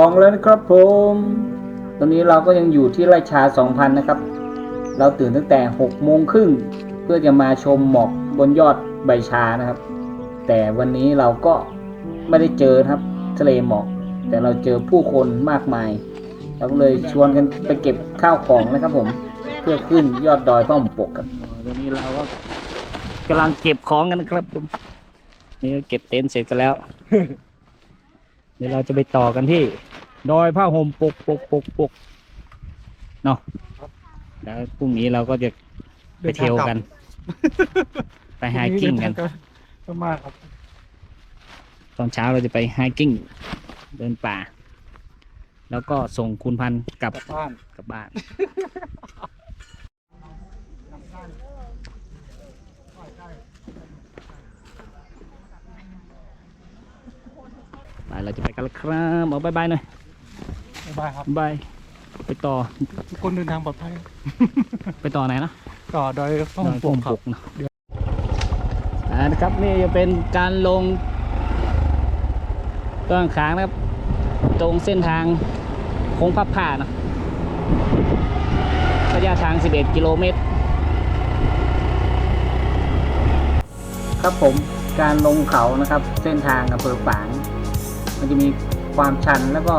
2 แล้วนครับผม ตอนนี้เราก็ยังอยู่ที่ไรชา 2000 นะครับ เราตื่นตั้งแต่6โมงครึ่งเพื่อจะมาชมหมอกบนยอดใบชานะครับ แต่วันนี้เราก็ไม่ได้เจอครับทะเลหมอก แต่เราเจอผู้คนมากมาย เราก็เลยชวนกันไปเก็บข้าวของนะครับผม เพื่อขึ้นยอดดอยพ้อมปกครับตอนนี้เราก็กำลังเก็บของกันนะครับผมนี่เก็บเต็นท์เสร็จกันแล้ว ดี๋ยวเราจะไปต่อกันที่ ดอยผ้าห่มปกปกปกปกเนาะแล้วพรุ่งนี้เราก็จะไปเที่ยวกัน ไปไฮกิ้งกันก็มากครับ ตอนเช้าเราจะไปไฮกิ้งเดินป่า แล้วก็ส่งคุณพันธุ์กลับบ้านกลับบ้าน เราจะไปกันแล้วครับเอาบายบายหน่อยบ๊ายบายครับบายไปต่อทุกคนเดินทางปลอดภัยไปต่อไหนนะต่อโดยข้องดอยปพ่กมครัปบกเนอะอ่านะครับนี่จะเป็นการลงต้นขางนะครับ ตรงเส้นทางโค้งพับผ่าเนอะระยะทาง 11 กิโลเมตร ครับผมการลงเขานะครับ เส้นทางอำเภอฝาง มันจะมีความชันแล้วก็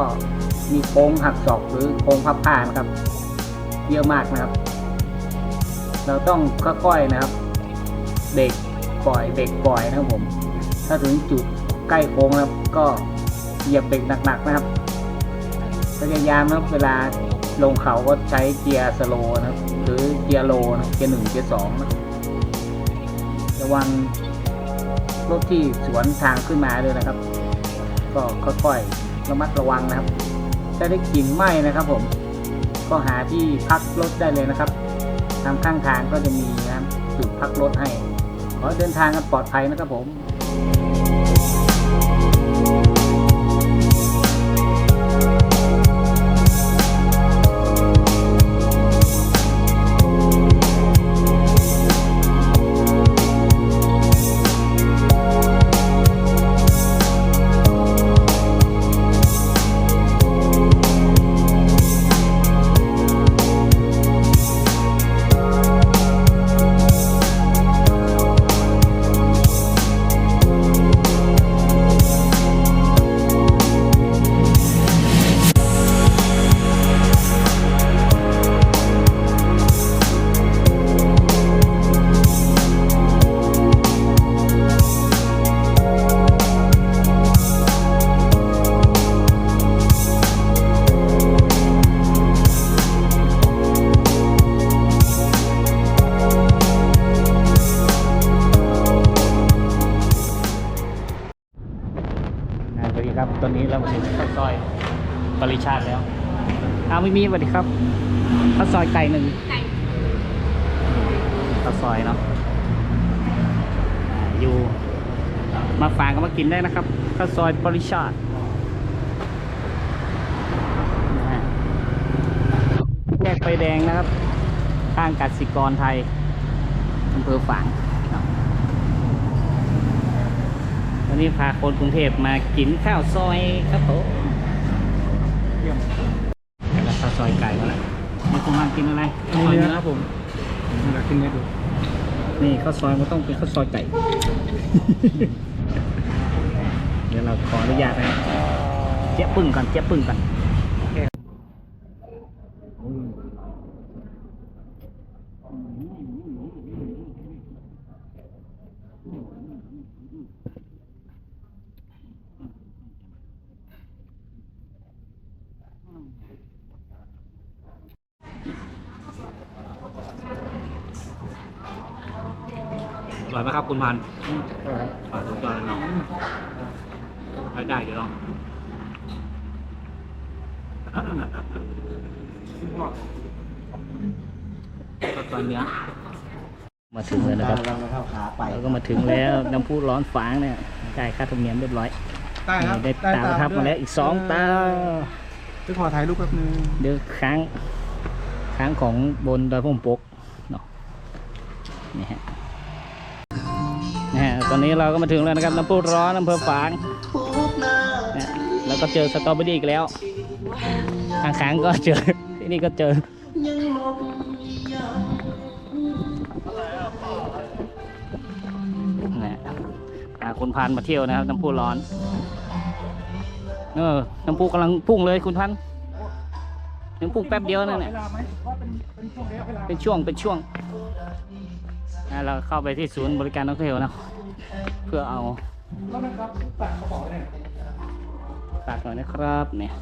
มีโค้งหักศอกหรือโค้งพับผ่านครับ เยอะมากนะครับ เราต้องค่อยๆนะครับเบรกปล่อยเบรกปล่อยนะครับผม ถ้าถึงจุดใกล้โค้งแล้วก็เหยียบเบรกหนักๆนะครับพยายามนะครับเวลาลงเขาก็ใช้เกียร์สโลนะครับหรือเกียร์โลนะเกียร์หนึ่งเกียร์สองนะครับระวังรถที่สวนทางขึ้นมาด้วยนะครับ ก็ค่อยๆระมัดระวังนะครับ ถ้าได้กลิ่นไหม้นะครับ ผม ก็หาที่พักรถได้เลยนะครับทางข้างทางก็จะมีนะครับจุดพักรถให้ ขอเดินทางกันปลอดภัยนะครับผม ซอยปริชาติแล้วเอาไม่มีสวัสดีครับข้าวซอยไก่หนึ่งไก่ข้าวซอยเนาะอยู่มาฝางก็มากินได้นะครับข้าวซอยปริชาติแยกไฟแดงนะครับข้างกสิกรไทยอำเภอฝางวันนี้พาคนกรุงเทพมากินข้าวซอยครับผม เยี่ยม แล้วข้าว ซอยไก่มาแล้วนี่คุณมากินอะไรอันนี้เนื้อครับผมผมอยากกินเนื้อดูนี่ข้าวซอยมันต้องเป็นข้าวซอยไก่ เดี๋ยวเราขออนุญาตนะเจ๊ยบปึ้งก่อนเจ๊ยบปึ้งก่อน มครับคุณพันธุ์ปลาทุกตัวเลยเนาะได้ได้เดี๋ยวลองก็ตอนเนี้ยมาถึงแล้วนะครับเราเข้าขาไปเราก็มาถึงแล้วน้ำพุร้อนฝางเนี่ยจ่ายค่าธรรมเนียมเรียบร้อยได้ครับนี่ได้ตาประทับมาแล้วอีกสองตาไปขอถ่ายรูปแป๊บนึงเดี๋ยวค้างค้างของบนดอยพมปกเนาะนี่ฮะนะฮะ ตอนนี้เราก็มาถึงแล้วนะครับน้ำพุร้อนอำเภอฝางนะแล้วก็เจอสตรอเบอรี่อีกแล้วข้างๆก็เจอที่นี่ก็เจอนะพาคุณพันธุ์มาเที่ยวนะครับน้ำพุร้อนเออน้ำพุกำลังพุ่งเลยคุณพันธุ์น้ำพุ่งแป๊บเดียวนั่นแหละเวลาไหมว่าเป็นเป็นช่วงระยะเวลาเป็นช่วงเป็นช่วงอะเราเข้าไปที่ศูนย์บริการนักท่องเที่ยวนะ เพื่อเอาแล้วนะครับตัดกระเป๋าเนี่ยฝากหน่อยนะครับเนี่ย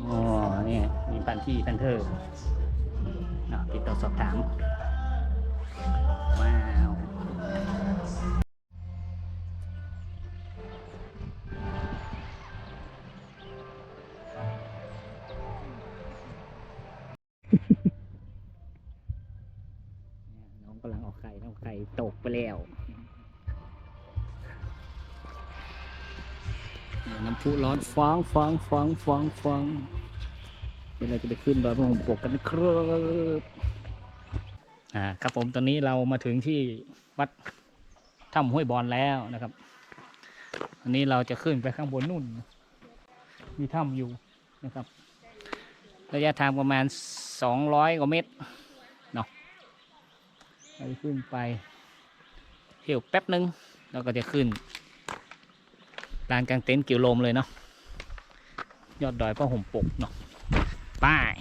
โอ้นี่มีพันที่พันเธอเนาะติดต่อสอบถาม ว้าว น้องกำลังออกไข่น้องไข่ตกไปแล้ว เนี่ยน้ร้อนฟองฟองฟองฟองฟองเดี๋ยวเราจะไปขึ้นดอยพระหงปกกันนะครับอ่าครับผมตอนนี้เรามาถึงที่วัดถ้ำห้วยบอลแล้วนะครับ อันนี้เราจะขึ้นไปข้างบนนู่น มีถ้ำอยู่นะครับ ระยะทางประมาณ200กว่าเมตรเราจะขึ้นไปเที่ยวแป๊บหนึ่งเราก็จะขึ้น ลานกลางเต็นท์กิวลมเลยเนาะยอดดอยพ่อห่มปกเนาะป้าย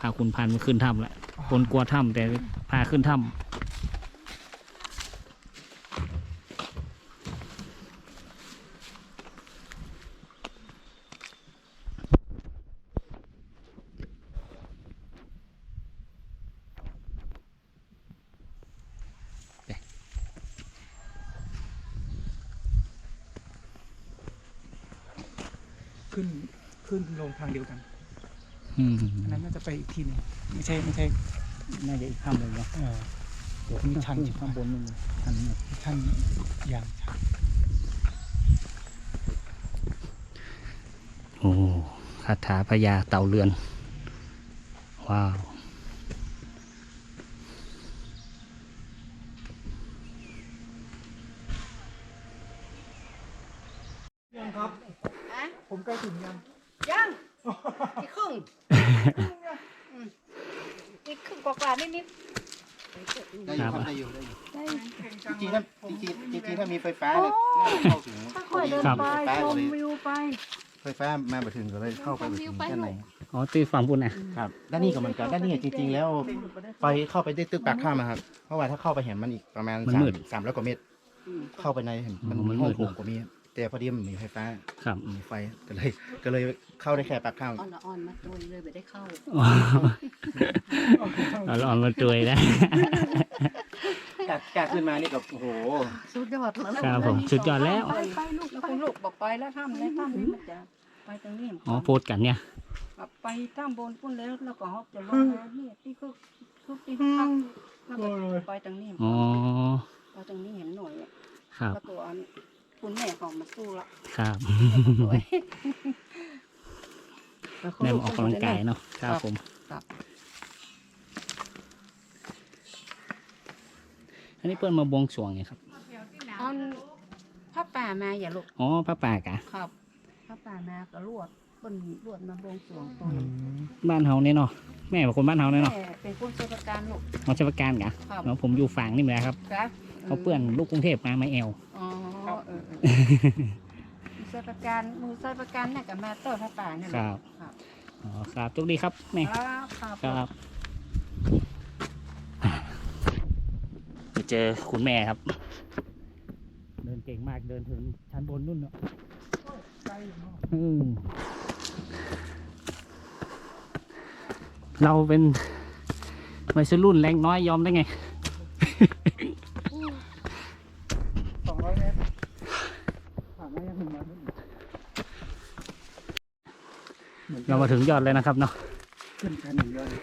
พาคุณพันมาขึ้นถ้ำละคนกลัวถ้ำแต่พาขึ้นถ้ำ ขึ้นขึ้นลงทางเดียวกัน อืม อันนั้นน่าจะ ไปอีกทีหนึงไม่ใช่ไม่ใช่น่าจะอีกถ้ำหนึ่งเนาะเออเดี๋ยวมีชันขึ้ข้างบนนู่นชันนู่นชันอย่างชันโอ้คาถาพญาเต่าเรือน ว้าวยังครับอะผมใกล้ถึงยังยังอีกครึ่งอืมอี กครึ่งกว่าๆนิดได้อยู่ครับได้อยู่ได้อยู่ๆได้จริงๆถ้าจริงๆจริงๆถ้ามีไฟฟ้าเนี่ยน่าจะเข้าถึงค่อยๆเดินครับไปไฟฟ้าชก็มเลยวิวไปไฟฟ้ามาไปถึงก็เลยเข้าไปถึงด้านในอ๋อตีฝั่งบุญนะครับด้านนี้ก็เหมือนกันด้านนี้จริงๆ แล้วไปเข้าไปได้ตึกปากถ้ำนะครับ เพราะว่าถ้าเข้าไปเห็นมันอีกประมาณสามสามร้อยกว่าเมตร เข้าไปในเห็นมันมีห้องโถงกว่ามีแต่พอดีมันมีไฟฟ้าครับมีไฟก็เลยก็เลย เข้าได้แค่ปากถ้อ่อนละอ่อนมาตัวเลยไม่ได้เข้าเอาลองมาตัวยนะำกล้ากล้าขึ้นมานี่ก็โอ้โหสุดยอดแล้วครับผมสุดยอดแล้ว ไปไปลูกไปลูกบอกไปแล้วถ้ำในถ้ำนี้มันจะไปตรงนี้อ๋อโพสต์กันเนี่ยไปถ้ำบนพุ่นแล้วแล้วก็ฮอกจะลงมาเนี่ยที่คือคือที่พักแล้วก็ไปตรงนี้อ๋อ ไปตรงนี้เห็นหน่อยอะครับ แล้วตัวอันคุณแม่ของมาสู้ละครับ สวย ได้มาออกกำลังกายเนาะครับผมครับอันนี้เปิ้นมาบวงสรวงไงครับเอาผ้าป่ามาอย่าลูกอ๋อพระป่ากะครับผ้าป่ามาก็ลวดคนลวดมาบวงสรวงตัวบ้านเฮาเนี่ยเนาะแม่เป็นคนบ้านเฮาเนี่ยเนาะแม่เป็นผู้ช่วยประการลูกมาชาวการกะครับเนาะผมอยู่ฝั่งนี่เหมือนกันครับครับเขาเปื้อนลูกกรุงเทพมาไม่แอวอ๋อเออเออผู้ช่วยประการผู้ช่วยประการเนี่ยกับมาเตอร์ผ้าป่าเนี่ยครับ ครับอ๋อครับโชคดีครับแม่ครับครับ ครับไปเจอคุณแม่ครับ เดินเก่งมากเดินถึงชั้นบนนู่นเนาะอืมเราเป็นวัยรุ่นแรงน้อยยอมได้ไง สองร้อยเมตรผ่านมายังถึงมาไม่ถึง เหมือนเรามาถึงยอดเลยนะครับเนาะขึ้นกันอย่างเดียวเลย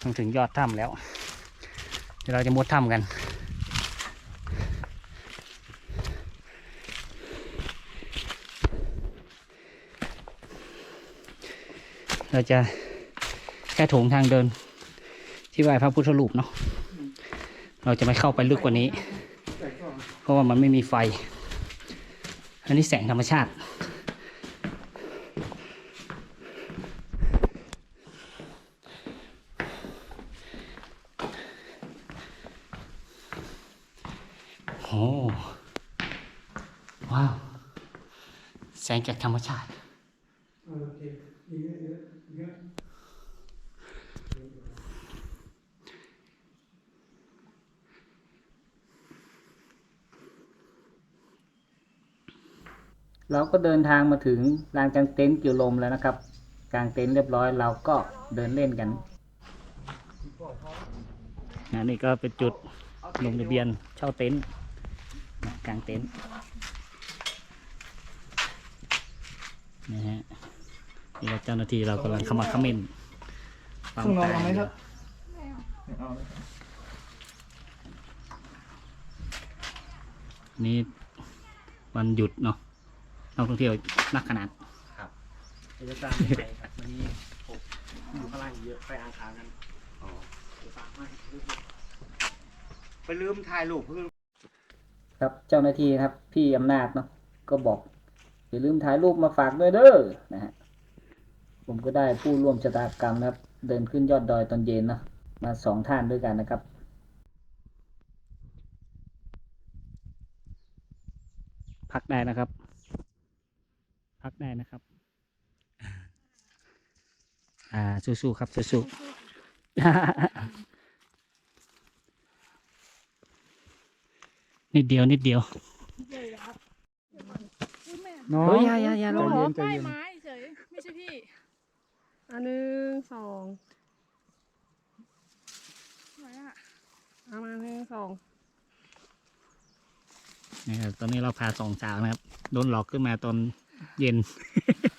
ต้องถึงยอดถ้ำแล้ว เดี๋ยวเราจะมุดถ้ำกัน เราจะแค่โถงทางเดิน ที่ไหว้พระพุทธรูปเนาะ เราจะไม่เข้าไปลึกกว่านี้ เพราะว่ามันไม่มีไฟ อันนี้แสงธรรมชาติ โอ้ว้าว แสงจากธรรมชาติเราก็เดินทางมาถึงลานกางเต็นท์กิวลมแล้วนะครับ กางเต็นท์เรียบร้อยเราก็เดินเล่นกันนนี้ก็เป็นจุดลงทะเบียนเช่าเต็นท์ กางเต็นท์นะฮะนี่ก็เจ้าหน้าที่เรากำลังขมักเขม้นปั๊มส่งนอนตาเอาไหมอครัยู่บไม่เอาเลยนี่วันหยุดเนาะนักท่องเที่ยวนักขนาดเอกสารไปครับวันนี้ผมอยู่ข้างล่างเยอะไปอ่างค้างกันเอกสารไม่ไปลืมถ่ายรูปเพื่อ ครับเจ้าหน้าที่นะครับ พี่อำนาจเนาะก็บอกอย่าลืมถ่ายรูปมาฝากด้วยเด้อนะฮะผมก็ได้ผู้ร่วมชะตากรรมนะครับ เดินขึ้นยอดดอยตอนเย็นเนาะมาสองท่านด้วยกันนะครับพักได้นะครับ พักได้นะครับ อ่าสู้ๆครับสู้ๆ นิดเดียวนิดเดียว น้องเฮ้ยอย่าอย่าอย่าลง ใจอ๋อเย็นใจป้ายเย็นไม้เฉยไม่ใช่พี่อันหนึ่งสองไหนอะเอามาหนึ่งสองนะครับตอนนี้เราพาสองสาวนะครับโดนหลอกขึ้นมาตอนเย็น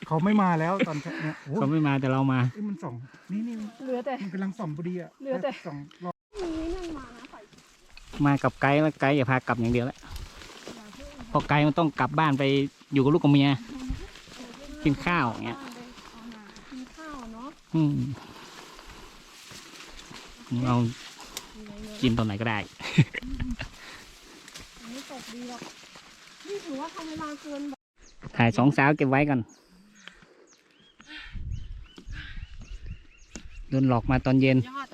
เขาไม่มาแล้วตอนเนี้ยโอ้เขาไม่มาแต่เรามาเอ้ยมันส่องนี่นี่เหลือแต่ มันกำลังส่องพอดีอะเหลือแต่ ส่องรอบ มีนั่นมานะใส่ มากับไกด์แล้วไกด์อย่าพากลับอย่างเดียวแล้วเพอไกด์มันต้องกลับบ้านไปอยู่กับลูกกับเมีย กินข้าวอย่างเงี้ยเอาหน่ากินข้าวเนาะอืมเรากินตอนไหนก็ได้อันนี้ตกดีหรอกนี่ถือว่าทำเวลาเกินแบบถ่ายสองสาวเก็บไว้ก่อนโดนหลอกมาตอนเย็นยอด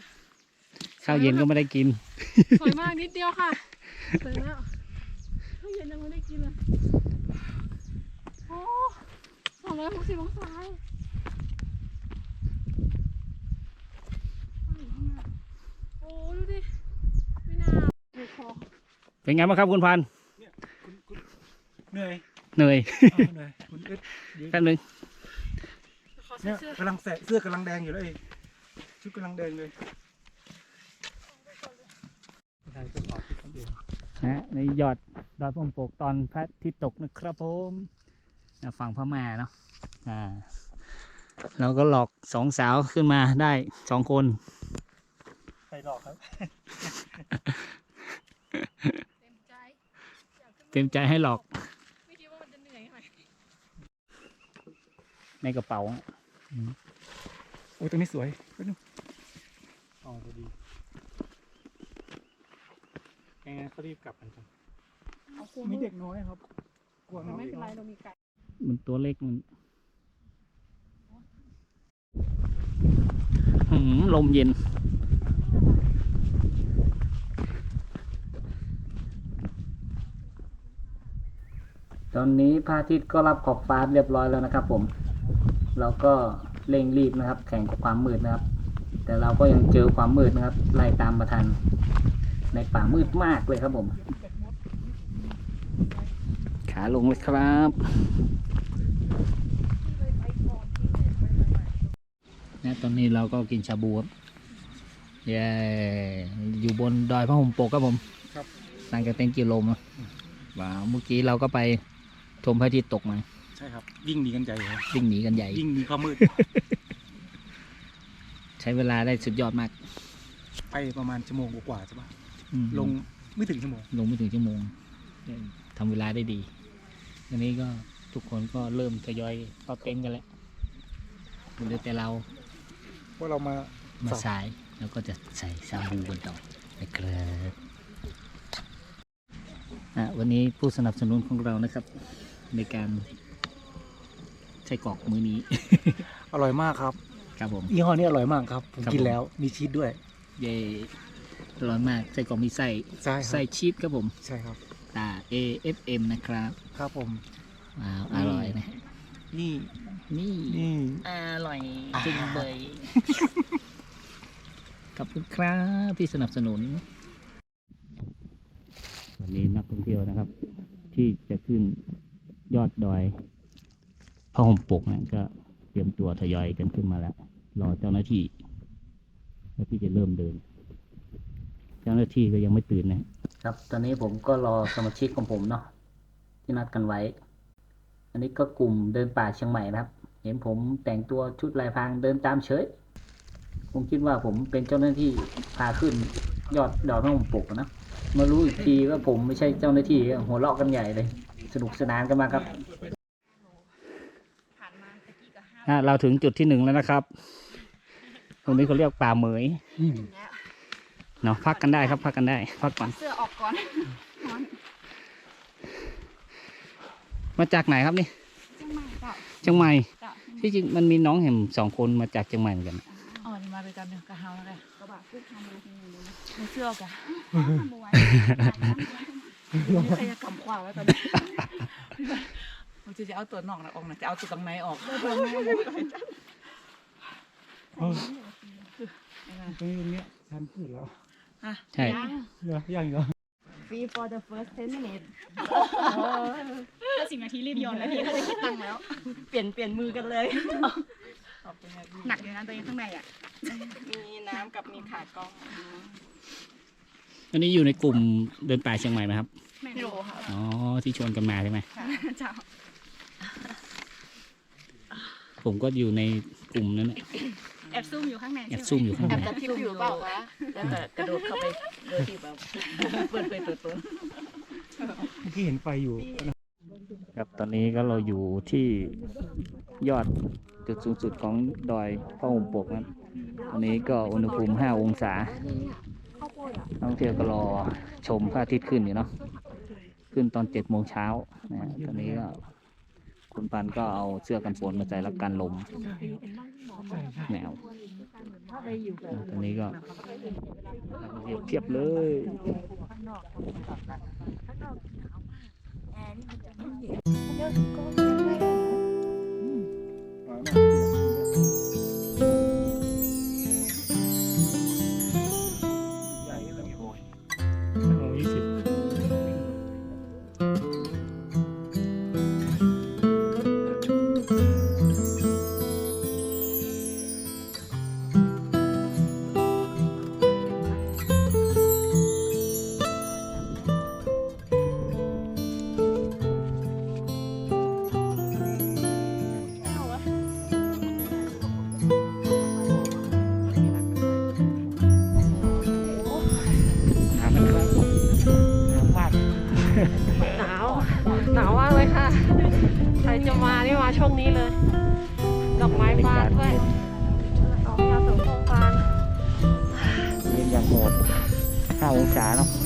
ข้าวเย็นก็ไม่ได้กิน สวยมากนิดเดียวค่ะสวยแล้วข้าวเย็นยังไม่ได้กินเลยโอ้สองร้อยหกสิบองศาโอ้ดูดิไม่น่าไม่พอเป็นไงบ้างครับคุณพันธุ์เหนื่อยเหนื่อยอ้าวเหนื่อยคุณเอ็ดเดี๋ยวแป๊บนึงขอใส่เนี่ยเสื้อกำลังแสะเสื้อกำลังแดงอยู่เลยชุดกำลังแดงเลย นะฮะในยอดดอยพมปกตอนพระอาทิตย์ตกนะครับผมนะฝั่งพม่าเนาะอ่าเราก็หลอกสองสาวขึ้นมาได้สองคน ใครหลอกครับเต็มใจอยากขึ้นมาเต็มใจให้หลอกไม่คิดว่ามันจะเหนื่อยขนาดนี้ในกระเป๋าโอ้ยตรงนี้สวยไปดูอ๋อพอดี งั้นเขารีบกลับกันจังเอาคุ้มมีเด็กน้อยครับกลัวน้องไม่เป็นไรเรามีไก่มันตัวเล็กมันหืมลมเย็น ตอนนี้พระอาทิตย์ก็รับขอบฟ้าเรียบร้อยแล้วนะครับผมเราก็เร่งรีบนะครับ แข่งกับความมืดนะครับ แต่เราก็ยังเจอความมืดนะครับ ไล่ตามมาทัน ในป่ามืดมากเลยครับผม ขาลงเลยครับ นะตอนนี้เราก็กินชาบูครับเย้อยู่บนดอยพระห่มปกครับผมครับหลังจากเต้นกิโลมอะว้าวเมื่อกี้เราก็ไปชมพระอาทิตย์ตกมาใช่ครับยิ่งหนีกันใหญ่ครับวิ่งหนีกันใหญ่ยิ่งมีความมืดชช้เวลาได้สุดยอดมาก ไปประมาณชั่วโมงกว่าๆใช่ปะ อืมลงไม่ถึงชั่วโมง ลงไม่ถึงชั่วโมงทำเวลาได้ดีอันนี้ก็ทุกคนก็เริ่มทยอยเข้าเต็นท์กันแล้วเหลือแต่เราว่าเรามา มาสายแล้วก็จะใส่ซาบูกันต่อนะครับอะวันนี้ผู้สนับสนุนของเรานะครับ ในการใช้กรอกมือนี้ อร่อยมากครับ ครับผม ยี่ห้อนี้อร่อยมากครับ ผมครับ กินผมแล้วมีชีสด้วย เย่ ร้อนมากใส่กรอกมีไส้ใช่ครัไส้บชีสครับผมใช่ครับตา A F M นะครับครับผม ว้าวอร่อยนะฮะนี่นี่นี่ อร่อยจริงเลย ขอบคุณครับที่สนับสนุน วันนี้นักท่องเที่ยวนะครับ ที่จะขึ้นยอดดอยพระห่มปกนะก็เตรียมตัวทยอยกันขึ้นมาแล้ว รอเจ้าหน้าที่แล้วที่จะเริ่มเดิน เจ้าหน้าที่ก็ยังไม่ตื่นนะ ครับ ตอนนี้ผมก็รอสมาชิกของผมเนาะที่นัดกันไว้ อันนี้ก็กลุ่มเดินป่าเชียงใหม่นะครับ เห็นผมแต่งตัวชุดลายพรางเดินตามเฉยผมคิดว่าผมเป็นเจ้าหน้าที่พาขึ้น ยอดดอยพระห่มปกนะมารู้อีกทีว่าผมไม่ใช่เจ้าหน้าที่ก็หัวเราะกันใหญ่เลย สนุกสนานกันมากครับอะเราถึงจุดที่หนึ่งแล้วนะครับ ตรงนี้เขาเรียกป่าเหมย เนาะพักกันได้ครับพักกันได้พักก่อนเสื้อออกก่อนมาจากไหนครับนี่จังไม่เจ้าเชียงใหม่เจ้าที่จริงมันมีน้องเห็นสองคนมาจากเชียงใหม่เหมือนกันอ๋อนี่มาด้วยกันเนี่ยกะเฮาแล้วไงกระบะพูดทำมาทีนึงเลยนะไม่เชื่อกะทำเอาไว้นี่ใครจะกำขวาไว้ตอนนี้เราจะจะเอาตัวนอกนะออกนะจะเอาตัวตรงในออกตรงนี้ตรงเนี้ยทันขึ้นแล้ว ใช่เหรอยังเหรอ Free for the first 10 minutes ถ้าสิบนาทีรีบโยนแล้วพี่เขาจะคิดตังค์แล้ว เปลี่ยนเปลี่ยนมือกันเลย หนักอยู่นะตัวเองข้างในอะ มีน้ำกับมีขากล้องอันนี้อยู่ในกลุ่มเดินป่าเชียงใหม่ไหมครับ ไม่รู้ค่ะอ๋อ ที่ชวนกันมาใช่ไหม เจ้าผมก็อยู่ในกลุ่มนั้นแหละ แอบซุ่มอยู่ข้างในแอบซุ่มอยู่ข้างในกระทิบอยู่เปล่าวะแล้วก็กระโดดเข้าไปโดยที่แบบเปิดเผยตัวตนเมื่อกี้เห็นไฟอยู่ครับตอนนี้ก็เราอยู่ที่ยอดจุดสูงสุดของดอยพระห่มปกนะครับตอนนี้ก็อุณหภูมิ 5 องศานักท่องเที่ยวก็รอชมพระอาทิตย์ขึ้นอยู่เนาะขึ้นตอน7โมงเช้านะฮะตอนนี้ก็ คุณปันก็เอาเสื้อกันฝนมาใส่แล้วกันลมแนวตอนนี้ก็นักท่องเทียบเพียบเลยน้ 5องศ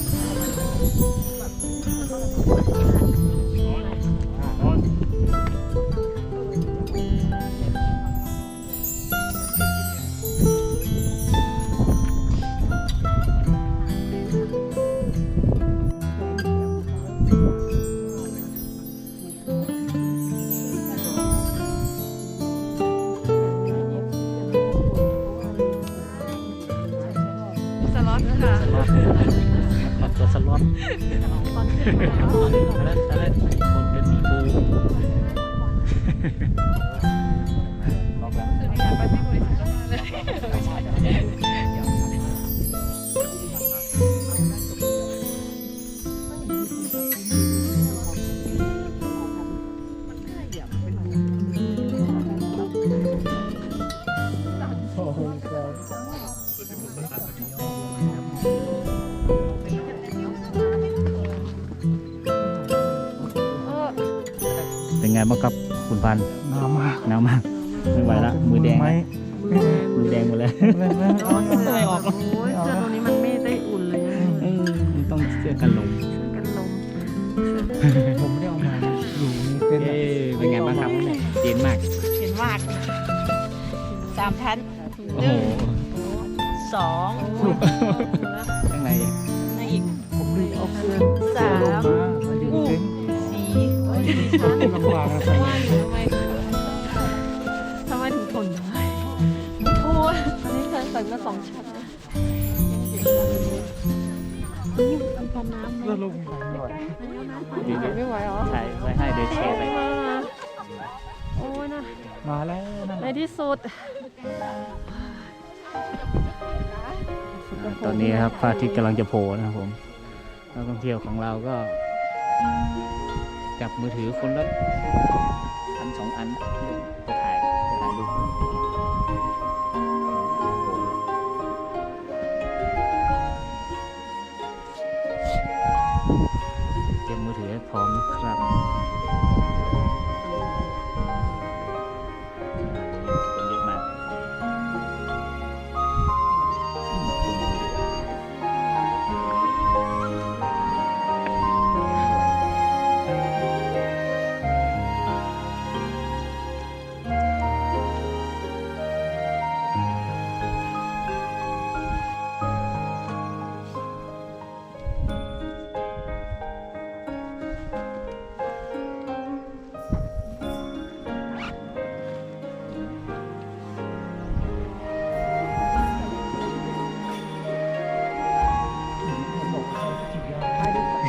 นลำบากนะใส่ว่าอยู่ทำไมทำไมถึงทนได้โทษอันนี้เคยใส่มาสองชั้นนะนี่มันกันน้ำไหมเสื้อลงไหนหน่อยไม่ไหวเหรอใช่ไว้ให้เดินแชร์ไปไม่มาโอ้ยนะมาแล้วนั่นในที่สุดตอนนี้ครับพระอาทิตย์กำลังจะโผล่นะครับผมนักท่องเที่ยวของเราก็ จับมือถือคนละอันสองอันจะถ่ายจะถ่ายรูปเตรียมมือถือให้พร้อมนะครับ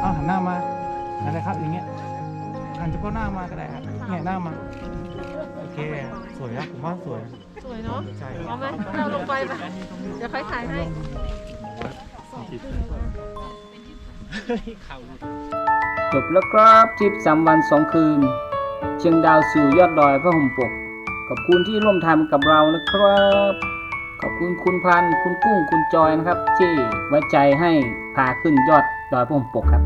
เอาเอาหันหน้ามาอะไรครับอย่างเงี้ยหันเฉพาะหน้ามาก็ได้ครับแง่หน้ามาโอเคสวยนะผมว่าสวยสวยเนาะใช่เอาไหมเราลงไปไหมเดี๋ยวค่อยถ่ายให้จบแล้วครับทริปสามวันสองคืน เชียงดาวสู่ยอดดอยพระห่มปก ขอบคุณที่ร่วมทำกับเรานะครับ ขอบคุณคุณพันธุ์คุณกุ้งคุณจอยนะครับ ที่ไว้ใจให้พาขึ้นยอด ดอยพระห่มปกครับ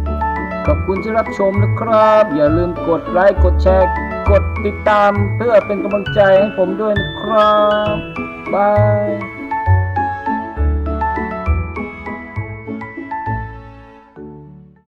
ขอบคุณที่รับชมนะครับ อย่าลืมกดไลค์กดแชร์ กดติดตามเพื่อเป็นกำลังใจให้ผมด้วยนะครับบาย